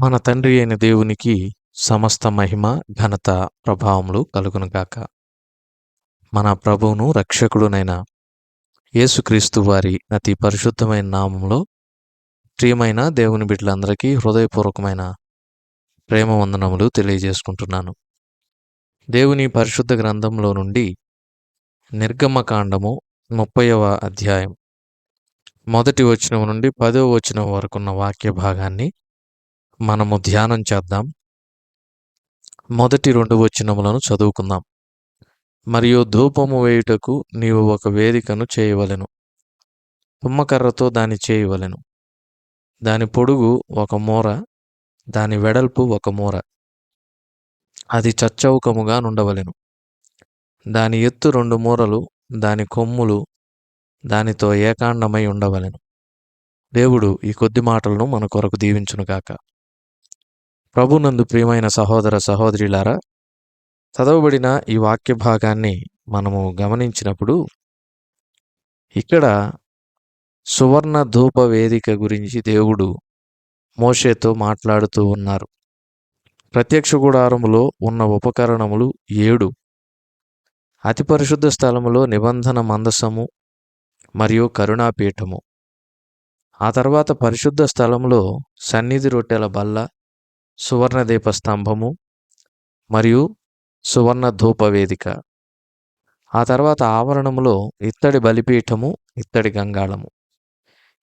మన తండ్రి అయిన దేవునికి సమస్త మహిమ ఘనత ప్రభావములు కలుగునుగాక మన ప్రభువును రక్షకుడునైన యేసుక్రీస్తు వారి అతి పరిశుద్ధమైన నామంలో ప్రియమైన దేవుని బిడ్డలందరికీ హృదయపూర్వకమైన ప్రేమ వందనములు తెలియజేసుకుంటున్నాను. దేవుని పరిశుద్ధ గ్రంథంలో నుండి నిర్గమకాండము ముప్పైవ అధ్యాయం. మొదటి వచనం నుండి పదవ వచనం వరకున్న వాక్య భాగాన్ని మనము ధ్యానం చేద్దాం. మొదటి రెండు వచనములను చదువుకుందాం. మరియు ధూపము వేయుటకు నీవు ఒక వేదికను చేయవలెను. తుమ్మకర్రతో దాన్ని చేయవలెను. దాని పొడుగు ఒక మూర దాని వెడల్పు ఒక మూర. అది చచ్చౌకముగా నుండవలెను. దాని ఎత్తు రెండు మూరలు దాని కొమ్ములు దానితో ఏకాండమై ఉండవలెను. దేవుడు ఈ కొద్ది మాటలను మన కొరకు దీవించునుగాక. ప్రభునందు ప్రియమైన సహోదర సహోదరులారా చదవబడిన ఈ వాక్య భాగాన్ని మనము గమనించినప్పుడు ఇక్కడ సువర్ణ ధూప వేదిక గురించి దేవుడు మోషేతో మాట్లాడుతూ ఉన్నారు. ప్రత్యక్ష గుడారములో ఉన్న ఉపకరణములు ఏడు. అతి పరిశుద్ధ స్థలములో నిబంధన మందసము మరియు కరుణాపీఠము. ఆ తర్వాత పరిశుద్ధ స్థలంలో సన్నిధి రొట్టెల బల్ల సువర్ణ దీప స్తంభము మరియు సువర్ణ ధూపవేదిక ఆ తర్వాత ఆవరణములో ఇత్తడి బలిపీఠము ఇత్తడి గంగాళము.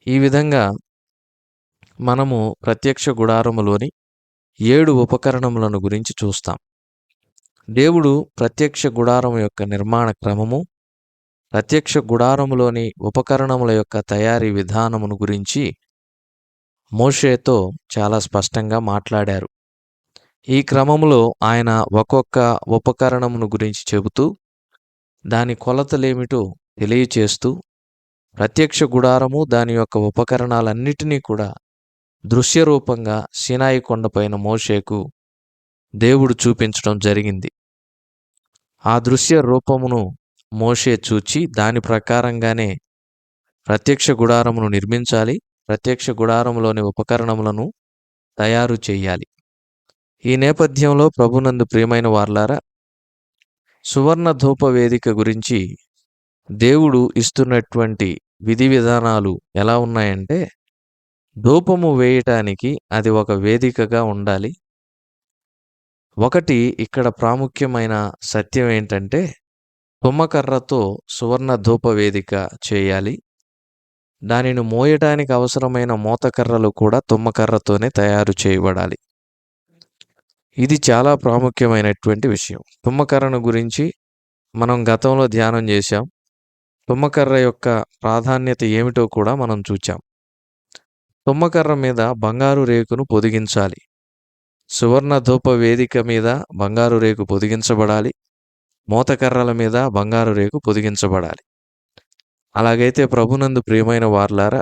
ఈ విధంగా మనము ప్రత్యక్ష గుడారములోని ఏడు ఉపకరణములను గురించి చూస్తాం. దేవుడు ప్రత్యక్ష గుడారం యొక్క నిర్మాణ క్రమము ప్రత్యక్ష గుడారములోని ఉపకరణముల యొక్క తయారీ విధానమును గురించి మోషేతో చాలా స్పష్టంగా మాట్లాడారు. ఈ క్రమములో ఆయన ఒక్కొక్క ఉపకరణమును గురించి చెబుతూ దాని కొలతలేమిటో తెలియచేస్తూ ప్రత్యక్ష గుడారము దాని యొక్క ఉపకరణాలన్నిటినీ కూడా దృశ్యరూపంగా సినాయి కొండపైన మోషేకు దేవుడు చూపించడం జరిగింది. ఆ దృశ్య రూపమును మోషే చూచి దాని ప్రకారంగానే ప్రత్యక్ష గుడారమును నిర్మించాలి. ప్రత్యక్ష గుడారంలోని ఉపకరణములను తయారు చేయాలి. ఈ నేపథ్యంలో ప్రభునందు ప్రియమైన వార్లారా సువర్ణ ధూప వేదిక గురించి దేవుడు ఇస్తున్నటువంటి విధి విధానాలు ఎలా ఉన్నాయంటే ధూపము వేయటానికి అది ఒక వేదికగా ఉండాలి. ఒకటి ఇక్కడ ప్రాముఖ్యమైన సత్యం ఏంటంటే తుమ్మకర్రతో సువర్ణ ధూప వేదిక చేయాలి. దానిని మోయటానికి అవసరమైన మోతకర్రలు కూడా తుమ్మకర్రతోనే తయారు చేయబడాలి. ఇది చాలా ప్రాముఖ్యమైనటువంటి విషయం. తుమ్మకర్రను గురించి మనం గతంలో ధ్యానం చేశాం. తుమ్మకర్ర యొక్క ప్రాధాన్యత ఏమిటో కూడా మనం చూచాం. తుమ్మకర్ర మీద బంగారు రేకును పొదిగించాలి. సువర్ణ ధూప వేదిక మీద బంగారు రేకు పొదిగించబడాలి. మోతకర్రల మీద బంగారు రేకు పొదిగించబడాలి. అలాగైతే ప్రభునందు ప్రియమైన వార్లారా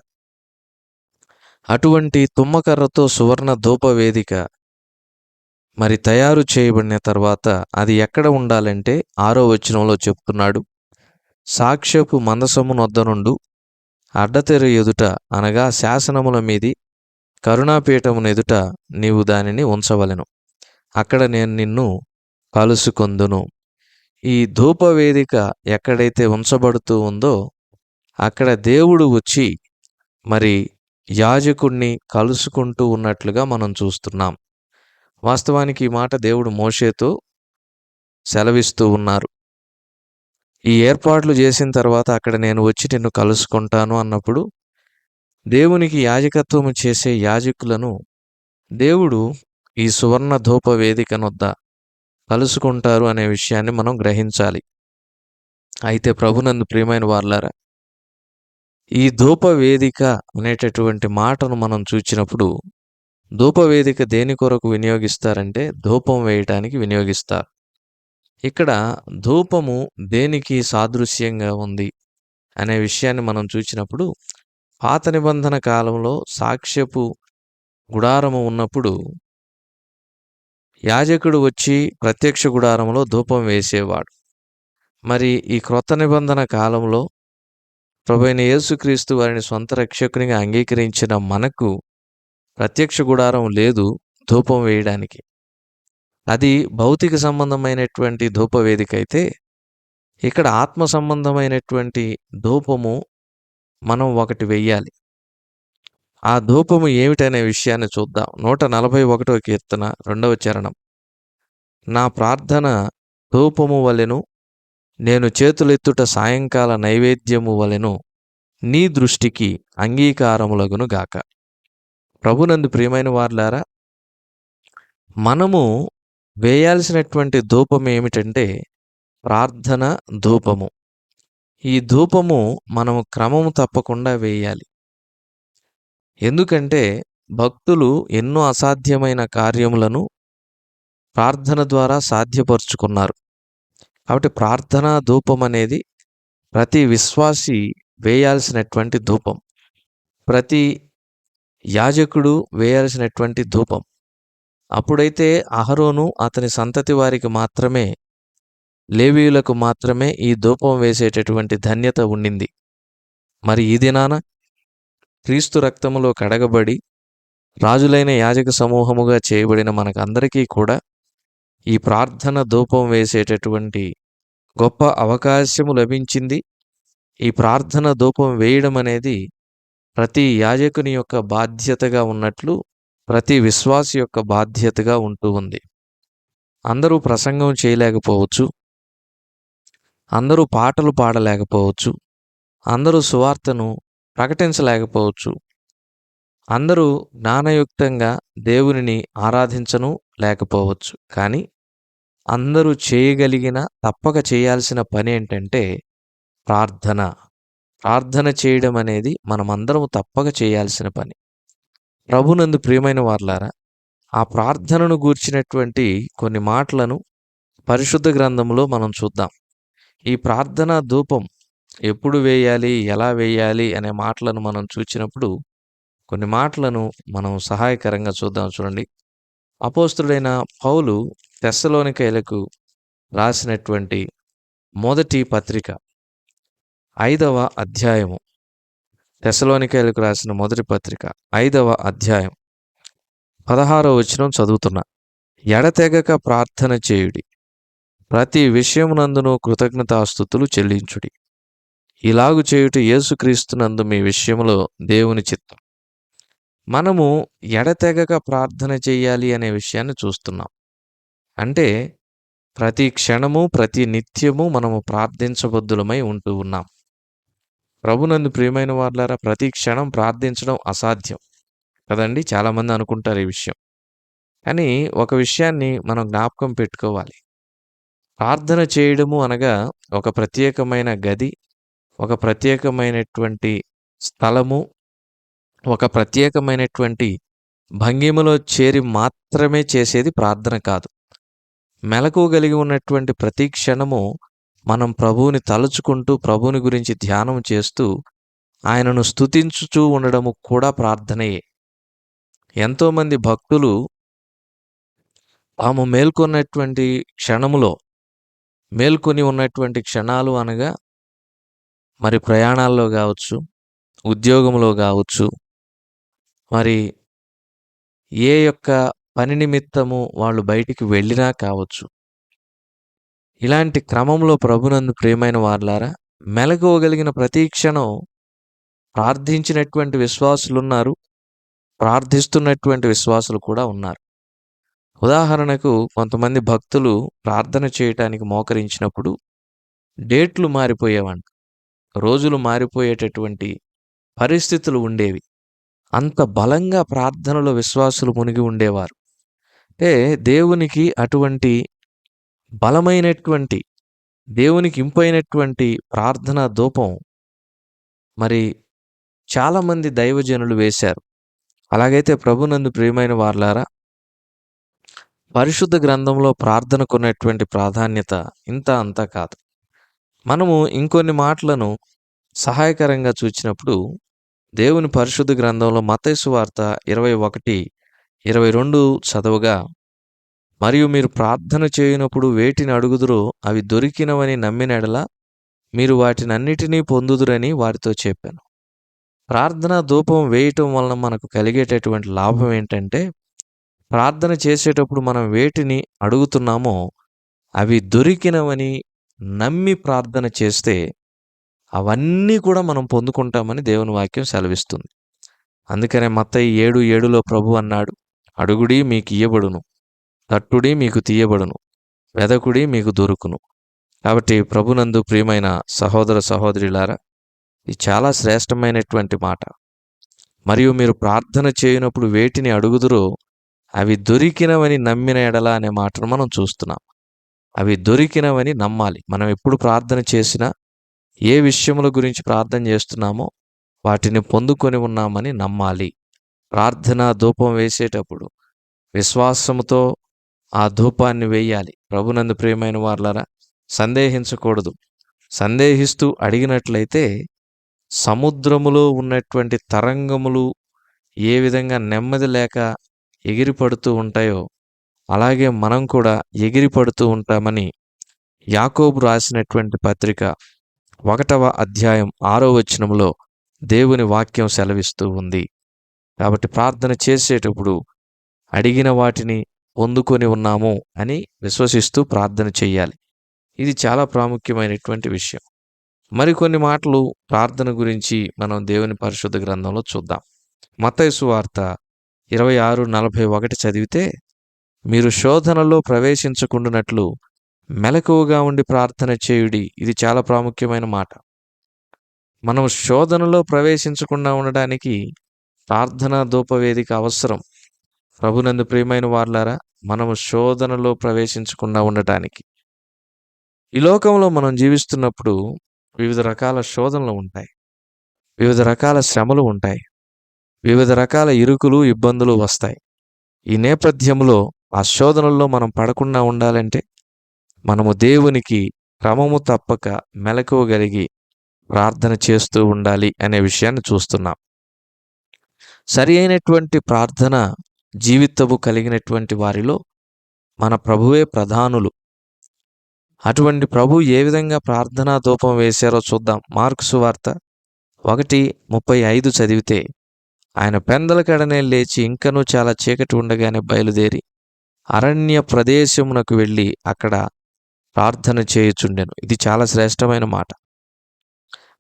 అటువంటి తుమ్మకర్రతో సువర్ణ ధూపవేదిక మరి తయారు చేయబడిన తర్వాత అది ఎక్కడ ఉండాలంటే ఆరో వచనంలో చెప్తున్నాడు. సాక్ష్యపు మందసమునొద్ద నుండు అడ్డతెర ఎదుట అనగా శాసనముల మీది కరుణాపీఠమున ఎదుట నీవు దానిని ఉంచవలెను. అక్కడ నేను నిన్ను కలుసుకొందును. ఈ ధూపవేదిక ఎక్కడైతే ఉంచబడుతూ ఉందో అక్కడ దేవుడు వచ్చి మరి యాజకుణ్ణి కలుసుకుంటూ ఉన్నట్లుగా మనం చూస్తున్నాం. వాస్తవానికి ఈ మాట దేవుడు మోషేతో సెలవిస్తూ ఉన్నారు. ఈ ఏర్పాట్లు చేసిన తర్వాత అక్కడ నేను వచ్చి నిన్ను కలుసుకుంటాను అన్నప్పుడు దేవునికి యాజకత్వం చేసే యాజకులను దేవుడు ఈ సువర్ణ ధూప వేదికనొద్ద కలుసుకుంటారు అనే విషయాన్ని మనం గ్రహించాలి. అయితే ప్రభునందు ప్రియమైన వార్లారా ఈ ధూప వేదిక అనేటటువంటి మాటను మనం చూచినప్పుడు ధూపవేదిక దేని కొరకు వినియోగిస్తారంటే ధూపం వేయటానికి వినియోగిస్తారు. ఇక్కడ ధూపము దేనికి సాదృశ్యంగా ఉంది అనే విషయాన్ని మనం చూచినప్పుడు పాత నిబంధన కాలంలో సాక్ష్యపు గుడారము ఉన్నప్పుడు యాజకుడు వచ్చి ప్రత్యక్ష గుడారంలో ధూపం వేసేవాడు. మరి ఈ క్రొత్త నిబంధన కాలంలో ప్రభైన యేసుక్రీస్తు వారిని సొంత రక్షకునిగా అంగీకరించిన మనకు ప్రత్యక్ష గుడారం లేదు ధూపం వేయడానికి. అది భౌతిక సంబంధమైనటువంటి ధూపవేదిక అయితే, ఇక్కడ ఆత్మ సంబంధమైనటువంటి ధూపము మనం ఒకటి వెయ్యాలి. ఆ ధూపము ఏమిటనే విషయాన్ని చూద్దాం. 141వ కీర్తన రెండవ చరణం. నా ప్రార్థన ధూపము వలెను, నేను చేతులెత్తుట సాయంకాల నైవేద్యము వలెను నీ దృష్టికి అంగీకారములగును గాక. ప్రభునందు ప్రియమైన వార్లారా మనము వేయాల్సినటువంటి ధూపం ఏమిటంటే ప్రార్థన ధూపము. ఈ ధూపము మనము క్రమము తప్పకుండా వేయాలి. ఎందుకంటే భక్తులు ఎన్నో అసాధ్యమైన కార్యములను ప్రార్థన ద్వారా సాధ్యపరుచుకున్నారు. కాబట్టి ప్రార్థనా ధూపం అనేది ప్రతి విశ్వాసి వేయాల్సినటువంటి ధూపం. ప్రతి యాజకుడు వేయాల్సినటువంటి ధూపం. అప్పుడైతే అహరోను అతని సంతతి వారికి మాత్రమే లేవీయులకు మాత్రమే ఈ ధూపం వేసేటటువంటి ధన్యత ఉండింది. మరి ఈ దినాన క్రీస్తు రక్తములో కడగబడి రాజులైన యాజక సమూహముగా చేయబడిన మనకందరికీ కూడా ఈ ప్రార్థన ధూపం వేసేటటువంటి గొప్ప అవకాశము లభించింది. ఈ ప్రార్థన ధూపం వేయడం అనేది ప్రతి యాజకుని యొక్క బాధ్యతగా ఉన్నట్లు ప్రతి విశ్వాసి యొక్క బాధ్యతగా ఉంటూ ఉంది. అందరూ ప్రసంగం చేయలేకపోవచ్చు. అందరూ పాటలు పాడలేకపోవచ్చు. అందరూ సువార్తను ప్రకటించలేకపోవచ్చు. అందరూ జ్ఞానయుక్తంగా దేవునిని ఆరాధించను లేకపోవచ్చు. కానీ అందరూ చేయగలిగిన తప్పక చేయాల్సిన పని ఏంటంటే ప్రార్థన. ప్రార్థన చేయడం అనేది మనమందరం తప్పక చేయాల్సిన పని. ప్రభునందు ప్రియమైన వార్లారా ఆ ప్రార్థనను గూర్చినటువంటి కొన్ని మాటలను పరిశుద్ధ గ్రంథంలో మనం చూద్దాం. ఈ ప్రార్థన ధూపం ఎప్పుడు వేయాలి? ఎలా వేయాలి? అనే మాటలను మనం చూచినప్పుడు కొన్ని మాటలను మనం సహాయకరంగా చూద్దాం చూడండి. అపోస్తుడైన పౌలు తెస్సలోనికైలకు రాసినటువంటి మొదటి పత్రిక ఐదవ అధ్యాయము. తెస్సలోనికైలకు రాసిన మొదటి పత్రిక ఐదవ అధ్యాయం. 16వ వచనం చదువుతున్నా. ఎడతెగక ప్రార్థన చేయుడి. ప్రతి విషయమునందును కృతజ్ఞతాస్థుతులు చెల్లించుడి. ఇలాగు చేయుట యేసుక్రీస్తునందు మీ విషయంలో దేవుని చిత్తం. మనము ఎడతెగక ప్రార్థన చేయాలి అనే విషయాన్ని చూస్తున్నాం. అంటే ప్రతి క్షణము, ప్రతి నిత్యము మనము ప్రార్థించబద్దులమై ఉంటూ ఉన్నాం. ప్రభునందు ప్రియమైన వార్లారా ప్రతి క్షణం ప్రార్థించడం అసాధ్యం. కదండీ! చాలామంది అనుకుంటారు ఈ విషయం. కానీ ఒక విషయాన్ని మనం జ్ఞాపకం పెట్టుకోవాలి. ప్రార్థన చేయడము అనగా ఒక ప్రత్యేకమైన గది, ఒక ప్రత్యేకమైనటువంటి స్థలము, ఒక ప్రత్యేకమైనటువంటి భంగిమలో చేరి మాత్రమే చేసేది ప్రార్థన కాదు. మెలకు కలిగి ఉన్నటువంటి ప్రతి క్షణము మనం ప్రభువుని తలుచుకుంటూ, ప్రభువుని గురించి ధ్యానం చేస్తూ, ఆయనను స్తుతించుచూ ఉండడము కూడా ప్రార్థనయే. ఎంతోమంది భక్తులు తాము మేల్కొన్నటువంటి క్షణములో, మేల్కొని ఉన్నటువంటి క్షణాలు అనగా మరి ప్రయాణాల్లో కావచ్చు ఉద్యోగంలో కావచ్చు మరి ఏ యొక్క పని నిమిత్తము వాళ్ళు బయటికి వెళ్ళినా కావచ్చు. ఇలాంటి క్రమంలో ప్రభునందు ప్రియమైన వార్లారా మెలకువగలిగిన ప్రతి క్షణం ప్రార్థించినటువంటి విశ్వాసులున్నారు. ప్రార్థిస్తున్నటువంటి విశ్వాసులు కూడా ఉన్నారు. ఉదాహరణకు కొంతమంది భక్తులు ప్రార్థన చేయటానికి మోకరించినప్పుడు డేట్లు మారిపోయేవంట. రోజులు మారిపోయేటటువంటి పరిస్థితులు ఉండేవి. అంత బలంగా ప్రార్థనలో విశ్వాసులు మునిగి ఉండేవారు. అంటే దేవునికి అటువంటి బలమైనటువంటి, దేవునికి ఇంపైనటువంటి ప్రార్థనా ధూపం మరి చాలామంది దైవజనులు వేశారు. అలాగైతే ప్రభునందు ప్రియమైన వార్లారా పరిశుద్ధ గ్రంథంలో ప్రార్థనకున్నటువంటి ప్రాధాన్యత ఇంత అంతా కాదు. మనము ఇంకొన్ని మాటలను సహాయకరంగా చూచినప్పుడు దేవుని పరిశుద్ధ గ్రంథంలో మత్తయి సువార్త 21, 22 చదవగా మరియు మీరు ప్రార్థన చేయనప్పుడు వేటిని అడుగుదురో అవి దొరికినవని నమ్మినడలా మీరు వాటినన్నిటినీ పొందుదురని వారితో చెప్పాను. ప్రార్థన ధూపం వేయటం వలన మనకు కలిగేటటువంటి లాభం ఏంటంటే ప్రార్థన చేసేటప్పుడు మనం వేటిని అడుగుతున్నామో అవి దొరికినవని నమ్మి ప్రార్థన చేస్తే అవన్నీ కూడా మనం పొందుకుంటామని దేవుని వాక్యం సెలవిస్తుంది. అందుకనే మత్తయి ఏడు ఏడులో ప్రభు అన్నాడు అడుగుడి మీకు ఇయ్యబడును తట్టుడి మీకు తీయబడును వెదకుడి మీకు దొరుకును. కాబట్టి ప్రభునందు ప్రియమైన సహోదర సహోదరులారా ఇది చాలా శ్రేష్టమైనటువంటి మాట. మరియు మీరు ప్రార్థన చేయనప్పుడు వేటిని అడుగుదురో అవి దొరికినవని నమ్మిన ఎడల అనే మాటను మనం చూస్తున్నాం. అవి దొరికినవని నమ్మాలి. మనం ఎప్పుడు ప్రార్థన చేసినా ఏ విషయముల గురించి ప్రార్థన చేస్తున్నామో వాటిని పొందుకొని ఉన్నామని నమ్మాలి. ప్రార్థన ధూపం వేసేటప్పుడు విశ్వాసముతో ఆ ధూపాన్ని వేయాలి. ప్రభునందు ప్రియమైన వార్లరా సందేహించకూడదు. సందేహిస్తూ అడిగినట్లయితే సముద్రములో ఉన్నటువంటి తరంగములు ఏ విధంగా నెమ్మది లేక ఎగిరిపడుతూ ఉంటాయో అలాగే మనం కూడా ఎగిరిపడుతూ ఉంటామని యాకోబు రాసినటువంటి పత్రిక ఒకటవ అధ్యాయం ఆరో వచనంలో దేవుని వాక్యం సెలవిస్తూ ఉంది. కాబట్టి ప్రార్థన చేసేటప్పుడు అడిగిన వాటిని పొందుకొని ఉన్నాము అని విశ్వసిస్తూ ప్రార్థన చేయాలి. ఇది చాలా ప్రాముఖ్యమైనటువంటి విషయం. మరికొన్ని మాటలు ప్రార్థన గురించి మనం దేవుని పరిశుద్ధ గ్రంథంలో చూద్దాం. మతయసు వార్త ఇరవై ఆరు నలభై ఒకటి చదివితే మీరు శోధనలో ప్రవేశించకుండానట్లు మెలకువగా ఉండి ప్రార్థన చేయుడి. ఇది చాలా ప్రాముఖ్యమైన మాట. మనం శోధనలో ప్రవేశించకుండా ఉండడానికి ప్రార్థన ధూపవేదిక అవసరం. ప్రభునందు ప్రియమైన వార్లారా మనము శోధనలో ప్రవేశించకుండా ఉండటానికి. ఈ లోకంలో మనం జీవిస్తున్నప్పుడు వివిధ రకాల శోధనలు ఉంటాయి. వివిధ రకాల శ్రమలు ఉంటాయి. వివిధ రకాల ఇరుకులు ఇబ్బందులు వస్తాయి. ఈ నేపథ్యంలో ఆ శోధనల్లో మనం పడకుండా ఉండాలంటే మనము దేవునికి క్రమము తప్పక మెలకువగలిగి ప్రార్థన చేస్తూ ఉండాలి అనే విషయాన్ని చూస్తున్నాం. సరి అయినటువంటి ప్రార్థన జీవితము కలిగినటువంటి వారిలో మన ప్రభువే ప్రధానులు. అటువంటి ప్రభు ఏ విధంగా ప్రార్థనా ధూపం వేశారో చూద్దాం. మార్క్సు వార్త ఒకటి ముప్పై ఐదు చదివితే ఆయన పెందల కడనే లేచి ఇంకనూ చాలా చీకటి ఉండగానే బయలుదేరి అరణ్య ప్రదేశమునకు వెళ్ళి అక్కడ ప్రార్థన చేయుచుండెను. ఇది చాలా శ్రేష్టమైన మాట.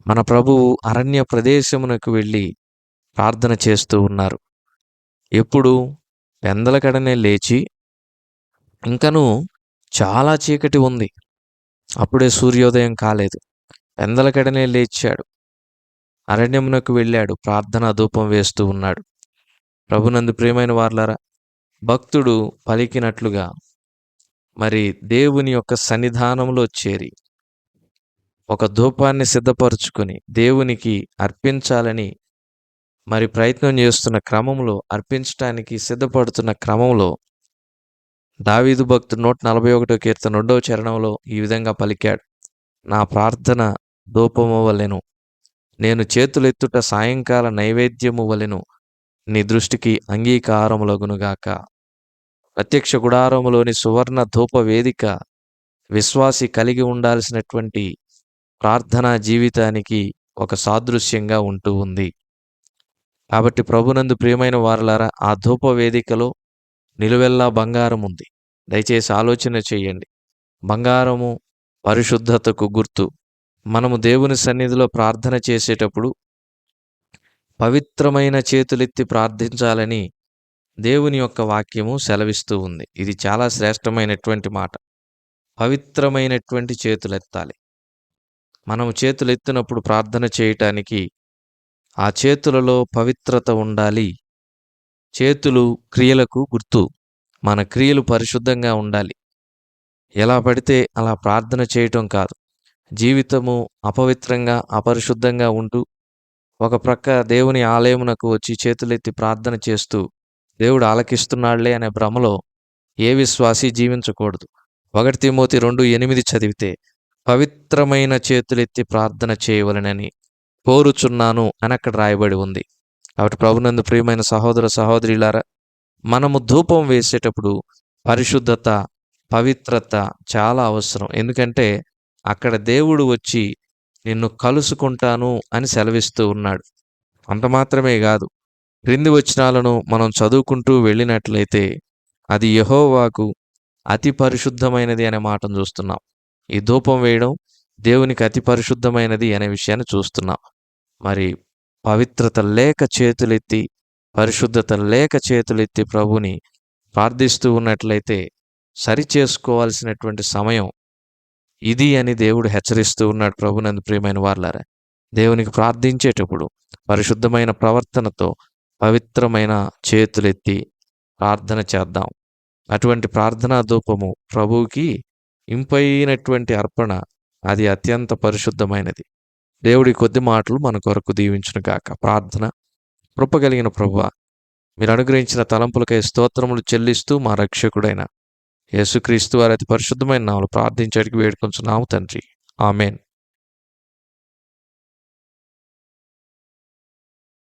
మన ప్రభువు అరణ్య ప్రదేశమునకు వెళ్ళి ప్రార్థన చేస్తూ ఉన్నారు. ఎప్పుడు? పెందలకడనే లేచి ఇంకను చాలా చీకటి ఉంది. అప్పుడే సూర్యోదయం కాలేదు. పెందలకడనే లేచాడు. అరణ్యమునకు వెళ్ళాడు. ప్రార్థన ధూపం వేస్తూ ఉన్నాడు. ప్రభునందు ప్రియమైన వార్లారా భక్తుడు పలికినట్లుగా మరి దేవుని యొక్క సన్నిధానంలో చేరి ఒక ధూపాన్ని సిద్ధపరుచుకొని దేవునికి అర్పించాలని మరి ప్రయత్నం చేస్తున్న క్రమంలో అర్పించటానికి సిద్ధపడుతున్న క్రమంలో దావీదు భక్తుడు నూట నలభై ఒకటో కీర్తన రెండవ చరణంలో ఈ విధంగా పలికాడు. నా ప్రార్థన ధూపము వలెను నేను చేతులెత్తుట సాయంకాల నైవేద్యము వలెను నీ దృష్టికి అంగీకారములగునుగాక. ప్రత్యక్ష గుడారములోని సువర్ణ ధూప వేదిక విశ్వాసి కలిగి ఉండాల్సినటువంటి ప్రార్థనా జీవితానికి ఒక సాదృశ్యంగా ఉంటూ ఉంది. కాబట్టి ప్రభునందు ప్రియమైన వారలారా ఆ ధూప వేదికలో నిలువెల్లా బంగారం ఉంది. దయచేసి ఆలోచన చేయండి. బంగారము పరిశుద్ధతకు గుర్తు. మనము దేవుని సన్నిధిలో ప్రార్థన చేసేటప్పుడు పవిత్రమైన చేతులెత్తి ప్రార్థించాలని దేవుని యొక్క వాక్యము సెలవిస్తూ ఉంది. ఇది చాలా శ్రేష్టమైనటువంటి మాట. పవిత్రమైనటువంటి చేతులెత్తాలి. మనము చేతులెత్తినప్పుడు ప్రార్థన చేయటానికి ఆ చేతులలో పవిత్రత ఉండాలి. చేతులు క్రియలకు గుర్తు. మన క్రియలు పరిశుద్ధంగా ఉండాలి. ఎలా పడితే అలా ప్రార్థన చేయటం కాదు. జీవితము అపవిత్రంగా అపరిశుద్ధంగా ఉంటూ ఒక ప్రక్క దేవుని ఆలయమునకు వచ్చి చేతులెత్తి ప్రార్థన చేస్తూ దేవుడు ఆలకిస్తున్నాడులే అనే భ్రమలో ఏ విశ్వాసి జీవించకూడదు. ఒకటి తిమోతి రెండు ఎనిమిది చదివితే పవిత్రమైన చేతులెత్తి ప్రార్థన చేయవలనని కోరుచున్నాను అని అక్కడ రాయబడి ఉంది. కాబట్టి ప్రభునందు ప్రియమైన సహోదర సహోదరిలారా మనము ధూపం వేసేటప్పుడు పరిశుద్ధత పవిత్రత చాలా అవసరం. ఎందుకంటే అక్కడ దేవుడు వచ్చి నిన్ను కలుసుకుంటాను అని సెలవిస్తూ ఉన్నాడు. అంత మాత్రమే కాదు. క్రింది వచనాలను మనం చదువుకుంటూ వెళ్ళినట్లయితే అది యహోవాకు అతి పరిశుద్ధమైనది అనే మాటను చూస్తున్నాం. ఈ ధూపం వేయడం దేవునికి అతి పరిశుద్ధమైనది అనే విషయాన్ని చూస్తున్నాం. మరి పవిత్రత లేక చేతులెత్తి పరిశుద్ధత లేక చేతులెత్తి ప్రభుని ప్రార్థిస్తూ ఉన్నట్లయితే సరి చేసుకోవాల్సినటువంటి సమయం ఇది అని దేవుడు హెచ్చరిస్తూ ఉన్నాడు ప్రభునందు ప్రియమైన వార్లారా. దేవునికి ప్రార్థించేటప్పుడు పరిశుద్ధమైన ప్రవర్తనతో పవిత్రమైన చేతులెత్తి ప్రార్థన చేద్దాం. అటువంటి ప్రార్థనా ధూపము ప్రభువుకి ఇంపైనటువంటి అర్పణ. అది అత్యంత పరిశుద్ధమైనది. దేవుడి కొద్ది మాటలు మన కొరకు దీవించును గాక. ప్రార్థన కృపగలిగిన ప్రభువ మీరు అనుగ్రహించిన తలంపులకై స్తోత్రములు చెల్లిస్తూ మా రక్షకుడైన యేసుక్రీస్తు వారి అతి పరిశుద్ధమైన నామలు ప్రార్థించడానికి వేడుకొంచున్నాము తండ్రి. ఆమెన్.